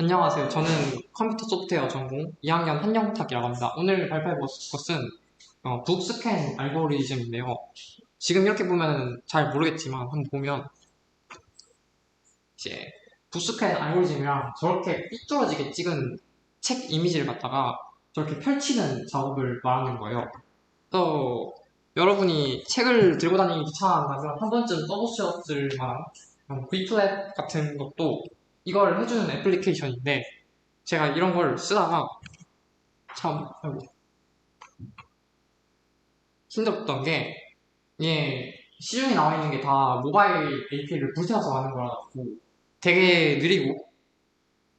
안녕하세요. 저는 컴퓨터 소프트웨어 전공 2학년 한영탁이라고 합니다. 오늘 발표해 볼 것은 어, 북 스캔 알고리즘인데요. 지금 이렇게 보면 잘 모르겠지만 한번 보면 이제 북 스캔 알고리즘이랑 저렇게 삐뚤어지게 찍은 책 이미지를 갖다가 저렇게 펼치는 작업을 말하는 거예요. 또 여러분이 책을 들고 다니기 귀찮아한다면 한 번쯤 써보셨을 만한 V플랫 같은 것도 이걸 해주는 애플리케이션인데 제가 이런 걸 쓰다가 참 아이고, 힘들었던 게 이게 시중에 나와 있는 게 다 모바일 API를 불태워서 하는 거라고 되게 느리고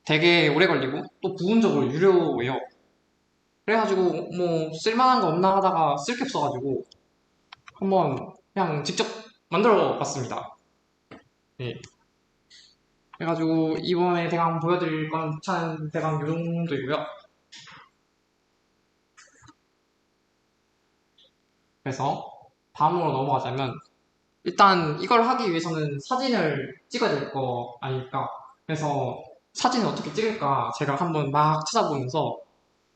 되게 오래 걸리고 또 부분적으로 유료예요. 그래가지고 뭐 쓸만한 거 없나 하다가 쓸 게 없어가지고 한번 그냥 직접 만들어 봤습니다. 네. 그래가지고 이번에 대강 보여드릴 건 부찬 대강 요 정도이고요. 그래서 다음으로 넘어가자면 일단 이걸 하기 위해서는 사진을 찍어야 될 거 아닙니까? 그래서 사진을 어떻게 찍을까 제가 한번 막 찾아보면서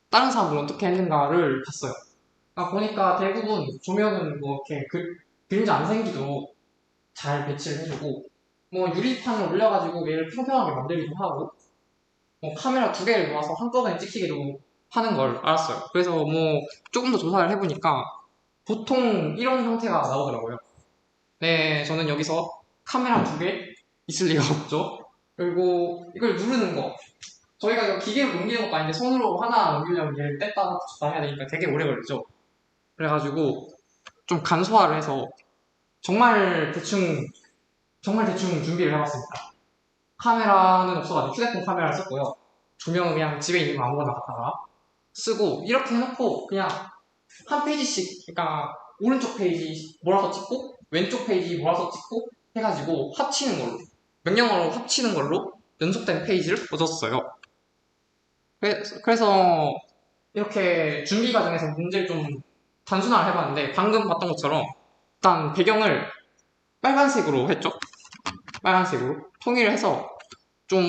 다른 사람들은 어떻게 했는가를 봤어요. 그러니까 보니까 대부분 조명은 뭐 이렇게 그, 그림자 안 생기도록 잘 배치를 해주고 뭐 유리판을 올려가지고 얘를 평평하게 만들기도 하고 뭐 카메라 두 개를 모아서 한꺼번에 찍히기도 하는 걸 알았어요. 그래서 뭐 조금 더 조사를 해보니까 보통 이런 형태가 나오더라고요. 네, 저는 여기서 카메라 두 개 있을 리가 없죠. 그리고 이걸 누르는 거. 저희가 이거 기계로 넘기는 것도 아닌데 손으로 하나 넘기려면 얘를 뗐다가 붙였다 해야 되니까 되게 오래 걸리죠. 그래가지고 좀 간소화를 해서 정말 대충 정말 대충 준비를 해봤습니다. 카메라는 없어가지고 휴대폰 카메라를 썼고요. 조명은 그냥 집에 있는 거 아무거나 갖다가 쓰고 이렇게 해놓고 그냥 한 페이지씩 그러니까 오른쪽 페이지 몰아서 찍고 왼쪽 페이지 몰아서 찍고 해가지고 합치는 걸로 명령어로 합치는 걸로 연속된 페이지를. 그래서, 그래서 이렇게 준비 과정에서 문제를 좀 단순화를 해봤는데 방금 봤던 것처럼 일단 배경을 빨간색으로 했죠. 빨간색으로 통일을 해서 좀,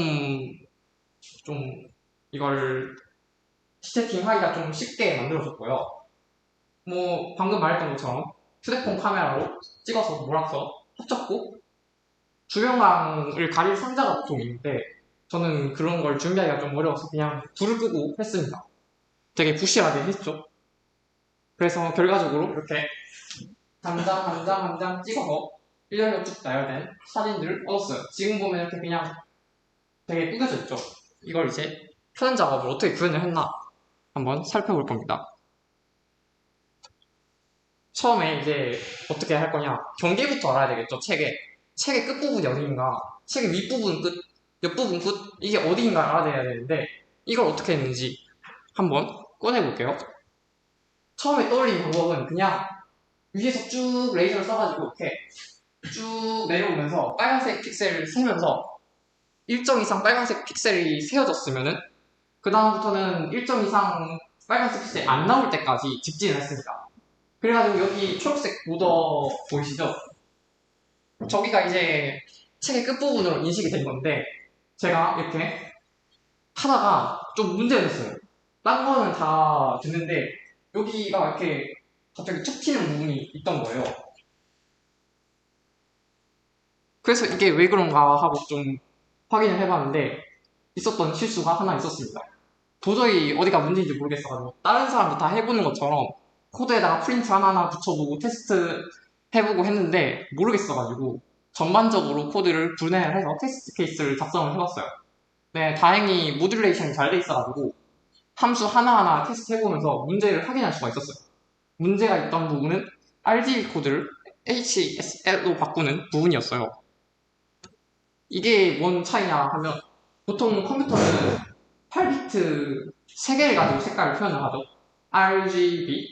좀 이걸 세팅하기가 좀 쉽게 만들어줬고요. 뭐 방금 말했던 것처럼 휴대폰 카메라로 찍어서 몰아서 합쳤고 주변광을 가릴 상자가 보통 있는데 저는 그런 걸 준비하기가 좀 어려워서 그냥 불을 끄고 했습니다. 되게 부실하게 했죠. 그래서 결과적으로 이렇게 한장한장한장 찍어서 일렬로 쭉 나열된 사진들을 얻었어요. 지금 보면 이렇게 그냥 되게 꾸겨져 있죠. 이걸 이제 표현 작업을 어떻게 구현을 했나 한번 살펴볼 겁니다. 처음에 이제 어떻게 할 거냐 경계부터 알아야 되겠죠 책의 책의 끝부분이 어디인가 책의 윗부분 끝 옆부분 끝 이게 어디인가 알아야 되는데 이걸 어떻게 했는지 한번 꺼내 볼게요 처음에 떠올린 방법은 그냥 위에서 쭉 레이저를 써가지고 이렇게 쭉 내려오면서 빨간색 픽셀을 세면서 일정 이상 빨간색 픽셀이 세워졌으면은 그 다음부터는 일정 이상 빨간색 픽셀이 안 나올 때까지 직진을 했습니다. 그래가지고 여기 초록색 보더 보이시죠? 저기가 이제 책의 끝부분으로 인식이 된 건데 제가 이렇게 하다가 좀 문제가 있었어요. 딴 거는 다 됐는데 여기가 이렇게 갑자기 툭 튀는 부분이 있던 거예요. 그래서 이게 왜 그런가 하고 좀 확인을 해봤는데 있었던 실수가 하나 있었습니다. 도저히 어디가 문제인지 모르겠어가지고 다른 사람도 다 해보는 것처럼 코드에다가 프린트 하나하나 붙여보고 테스트 해보고 했는데 모르겠어가지고 전반적으로 코드를 분해를 해서 테스트 케이스를 작성을 해봤어요. 네, 다행히 모듈레이션이 잘 돼 있어가지고 함수 하나하나 테스트 해보면서 문제를 확인할 수가 있었어요. 문제가 있던 부분은 RGB 코드를 HSL로 바꾸는 부분이었어요. 이게 뭔 차이냐 하면 보통 컴퓨터는 8비트 3개를 가지고 색깔을 표현을 하죠. RGB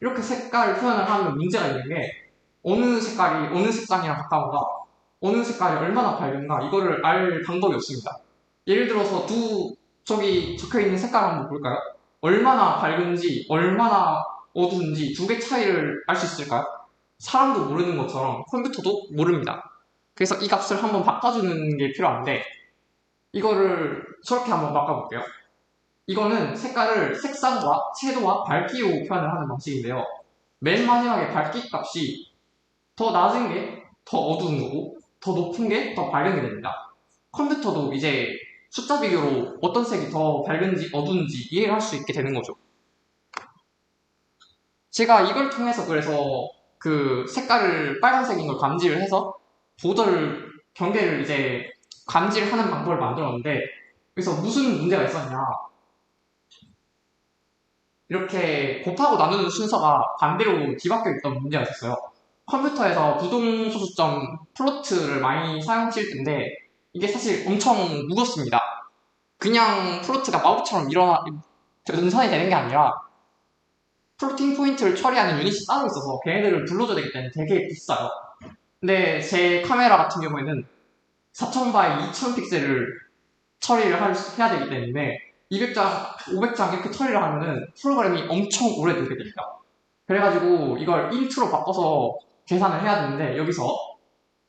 이렇게 색깔을 표현을 하면 문제가 있는 게 어느 색깔이 어느 색상이랑 가까운가 어느 색깔이 얼마나 밝은가 이거를 알 방법이 없습니다. 예를 들어서 두 저기 적혀 있는 색깔 한번 볼까요? 얼마나 밝은지 얼마나 어두운지 두 개 차이를 알 수 있을까요? 사람도 모르는 것처럼 컴퓨터도 모릅니다. 그래서 이 값을 한번 바꿔주는 게 필요한데 이거를 저렇게 한번 바꿔볼게요. 이거는 색깔을 색상과 채도와 밝기로 표현을 하는 방식인데요. 맨 마지막에 밝기 값이 더 낮은 게 더 어두운 거고 더 높은 게 더 밝은 게 됩니다. 컴퓨터도 이제 숫자 비교로 어떤 색이 더 밝은지 어두운지 이해를 할 수 있게 되는 거죠. 제가 이걸 통해서 그래서 그 색깔을 빨간색인 걸 감지를 해서 보더를 경계를 이제 감지를 하는 방법을 만들었는데 그래서 무슨 문제가 있었냐 이렇게 곱하고 나누는 순서가 반대로 뒤바뀌어 있던 문제가 있었어요. 컴퓨터에서 부동소수점 플로트를 많이 사용하실 텐데 이게 사실 엄청 무겁습니다. 그냥 플로트가 마법처럼 일어나 연산이 되는 게 아니라 플로팅 포인트를 처리하는 유닛이 따로 있어서 걔네들을 불러줘야 되기 때문에 되게 비싸요. 근데 제 카메라 같은 경우에는 4000바에 2000픽셀을 처리를 할- 해야 되기 때문에 200장, 500장 이렇게 처리를 하면은 프로그램이 엄청 오래 들게 됩니다. 그래가지고 이걸 인트로 바꿔서 계산을 해야 되는데 여기서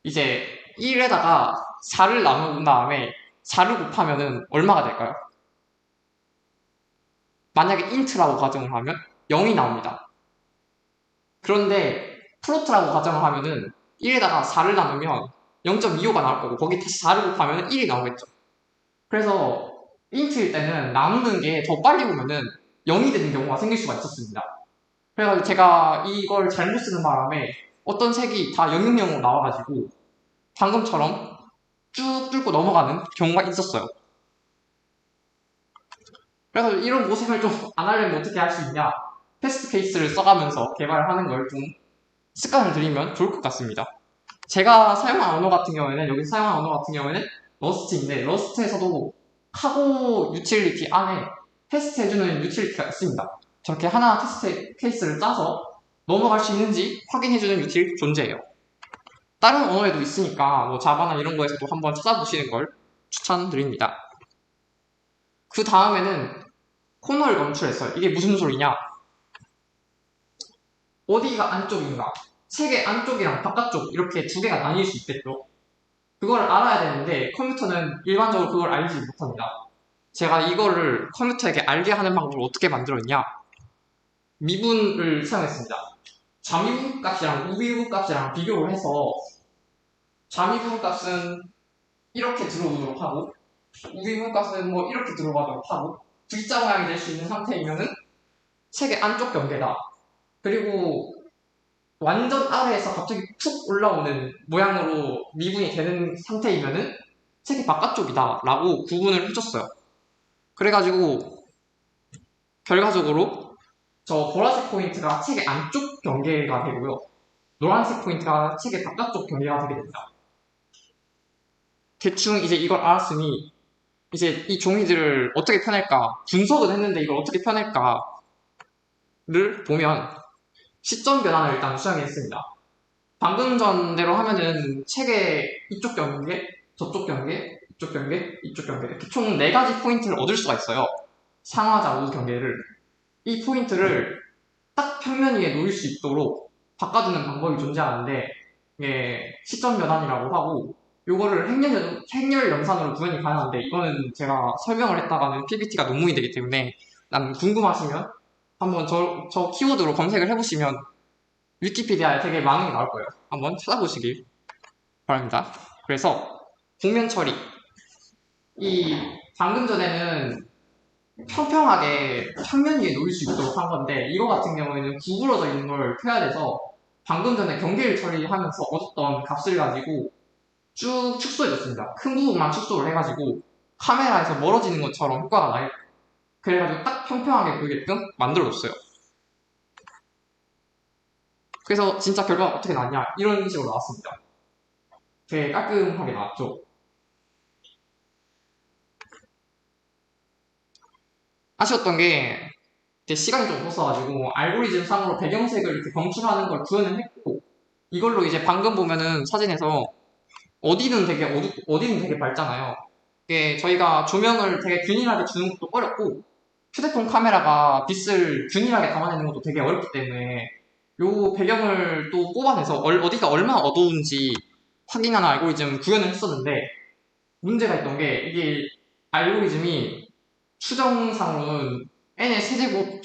이제 1에다가 4를 나눈 다음에 4를 곱하면은 얼마가 될까요? 만약에 인트라고 가정을 하면 0이 나옵니다. 그런데 플로트라고 가정을 하면은 1에다가 4를 나누면 0.25가 나올 거고 거기 다시 4를 곱하면 1이 나오겠죠. 그래서 인트일 때는 나누는 게 더 빨리 오면은 0이 되는 경우가 생길 수가 있었습니다. 그래가지고 제가 이걸 잘못 쓰는 바람에 어떤 색이 다 000으로 나와가지고 방금처럼 쭉 뚫고 넘어가는 경우가 있었어요. 그래서 이런 고생을 좀 안 하려면 어떻게 할 수 있냐? 테스트 케이스를 써가면서 개발하는 걸 좀 습관을 들이면 좋을 것 같습니다. 제가 사용한 언어 같은 경우에는 여기 사용한 언어 같은 경우에는 러스트인데 러스트에서도 카고 유틸리티 안에 테스트 해주는 유틸리티가 있습니다. 저렇게 하나 테스트 케이스를 짜서 넘어갈 수 있는지 확인해주는 유틸 존재해요. 다른 언어에도 있으니까 뭐 자바나 이런 거에서도 한번 찾아보시는 걸 추천드립니다. 그 다음에는 코너를 검출했어요. 이게 무슨 소리냐? 어디가 안쪽인가? 책의 안쪽이랑 바깥쪽 이렇게 두 개가 나뉠 수 있겠죠. 그걸 알아야 되는데 컴퓨터는 일반적으로 그걸 알지 못합니다. 제가 이거를 컴퓨터에게 알게 하는 방법을 어떻게 만들었냐? 미분을 사용했습니다. 좌미분 값이랑 우미분 값이랑 비교를 해서 좌미분 값은 이렇게 들어오도록 하고 우미분 값은 뭐 이렇게 들어가도록 하고 V자 모양이 될 수 있는 상태이면은 책의 안쪽 경계다. 그리고 완전 아래에서 갑자기 툭 올라오는 모양으로 미분이 되는 상태이면은 책이 바깥쪽이다 라고 구분을 해줬어요. 그래가지고 결과적으로 저 보라색 포인트가 책의 안쪽 경계가 되고요. 노란색 포인트가 책의 바깥쪽 경계가 되게 됩니다. 대충 이제 이걸 알았으니 이제 이 종이들을 어떻게 펴낼까 분석은 했는데 이걸 어떻게 펴낼까를 보면 시점 변환을 일단 수행했습니다. 방금 전대로 하면은 책의 이쪽 경계, 저쪽 경계, 이쪽 경계, 이쪽 경계 이렇게 총네 가지 포인트를 얻을 수가 있어요. 상하좌 우우 경계를 이 포인트를 딱 평면 위에 놓일 수 있도록 바꿔주는 방법이 존재하는데 이게 시점 변환이라고 하고 요거를 행렬, 행렬 영상으로 구현이 가능한데 이거는 제가 설명을 했다가는 PPT가 논문이 되기 때문에 난 궁금하시면 한번 저, 저 키워드로 검색을 해보시면 위키피디아에 되게 많은 게 나올 거예요. 한번 찾아보시길 바랍니다. 그래서 공면 처리. 이 방금 전에는 평평하게 평면 위에 놓일 수 있도록 한 건데 이거 같은 경우에는 구부러져 있는 걸 펴야 돼서 방금 전에 경계를 처리하면서 얻었던 값을 가지고 쭉 축소해줬습니다. 큰 부분만 축소를 해가지고 카메라에서 멀어지는 것처럼 효과가 나요. 그래가지고 딱 평평하게 보이게끔 만들어줬어요. 그래서 진짜 결과가 어떻게 나왔냐 이런 식으로 나왔습니다. 되게 깔끔하게 나왔죠. 아쉬웠던 게 시간이 좀 없었어가지고 알고리즘 상으로 배경색을 이렇게 검출하는 걸 구현을 했고 이걸로 이제 방금 보면은 사진에서 어디는 되게 어두, 어디는 되게 밝잖아요. 이게 저희가 조명을 되게 균일하게 주는 것도 어렵고 휴대폰 카메라가 빛을 균일하게 담아내는 것도 되게 어렵기 때문에 요 배경을 또 뽑아내서 얼- 어디가 얼마나 어두운지 확인하는 알고리즘 구현을 했었는데 문제가 있던 게 이게 알고리즘이 추정상으로는 n의 세제곱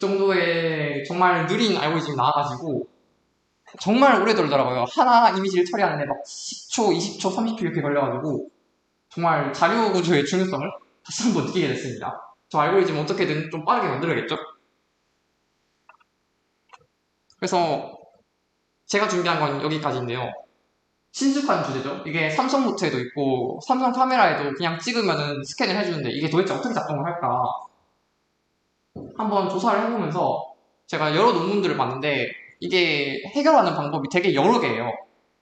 정도의 정말 느린 알고리즘이 나와가지고 정말 오래 걸리더라고요. 하나 이미지를 처리하는데 막 10초, 20초, 30초 이렇게 걸려가지고 정말 자료 구조의 중요성을 다시 한번 느끼게 됐습니다. 저 알고리즘 어떻게든 좀 빠르게 만들어야겠죠? 그래서 제가 준비한 건 여기까지인데요. 신숙한 주제죠. 이게 삼성 노트에도 있고 삼성 카메라에도 그냥 찍으면은 스캔을 해주는데 이게 도대체 어떻게 작동을 할까? 한번 조사를 해보면서 제가 여러 논문들을 봤는데 이게 해결하는 방법이 되게 여러 개예요.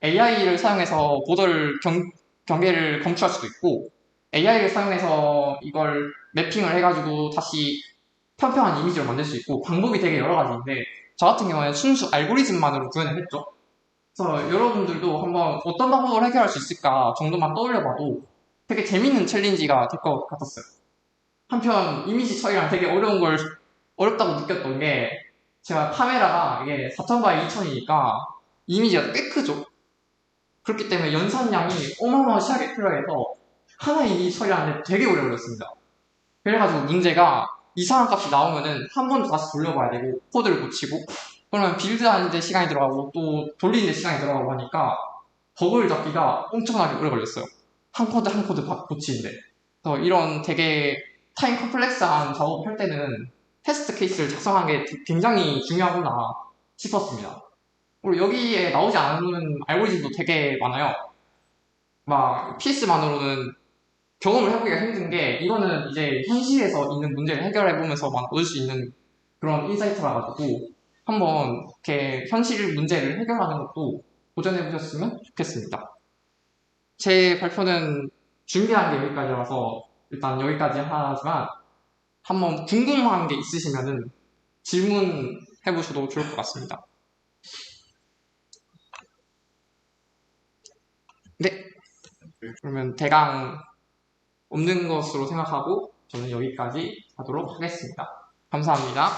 AI를 사용해서 보더를 경, 경계를 검출할 수도 있고 AI를 사용해서 이걸 매핑을 해가지고 다시 평평한 이미지로 만들 수 있고 방법이 되게 여러 가지인데 저 같은 경우에는 순수 알고리즘만으로 구현을 했죠. 그래서 여러분들도 한번 어떤 방법으로 해결할 수 있을까 정도만 떠올려봐도 되게 재밌는 챌린지가 될 것 같았어요. 한편 이미지 처리랑 되게 어려운 걸 어렵다고 느꼈던 게 제가 카메라가 이게 4000바이 2000이니까 이미지가 꽤 크죠. 그렇기 때문에 연산량이 어마어마하게 필요해서 하나 이미지 처리하는데 되게 오래 걸렸습니다. 그래가지고 문제가 이상한 값이 나오면은 한번더 다시 돌려봐야 되고 코드를 고치고 그러면 빌드 하는데 시간이 들어가고 또 돌리는데 시간이 들어가고 하니까 버그를 잡기가 엄청나게 오래 걸렸어요. 한 코드 한 코드 바- 고치는데. 그래서 이런 되게 타임 컴플렉스한 작업을 할 때는 테스트 케이스를 작성하는 게 굉장히 중요하구나 싶었습니다. 그리고 여기에 나오지 않는 알고리즘도 되게 많아요. 막 PS만으로는 경험을 해보기가 힘든 게 이거는 이제 현실에서 있는 문제를 해결해 보면서만 얻을 수 있는 그런 인사이트라 가지고 한번 이렇게 현실 문제를 해결하는 것도 도전해 보셨으면 좋겠습니다. 제 발표는 준비한 게 여기까지라서 일단 여기까지 하지만 한번 궁금한 게 있으시면은 질문해 보셔도 좋을 것 같습니다. 네. 그러면 대강 없는 것으로 생각하고 저는 여기까지 하도록 하겠습니다. 감사합니다.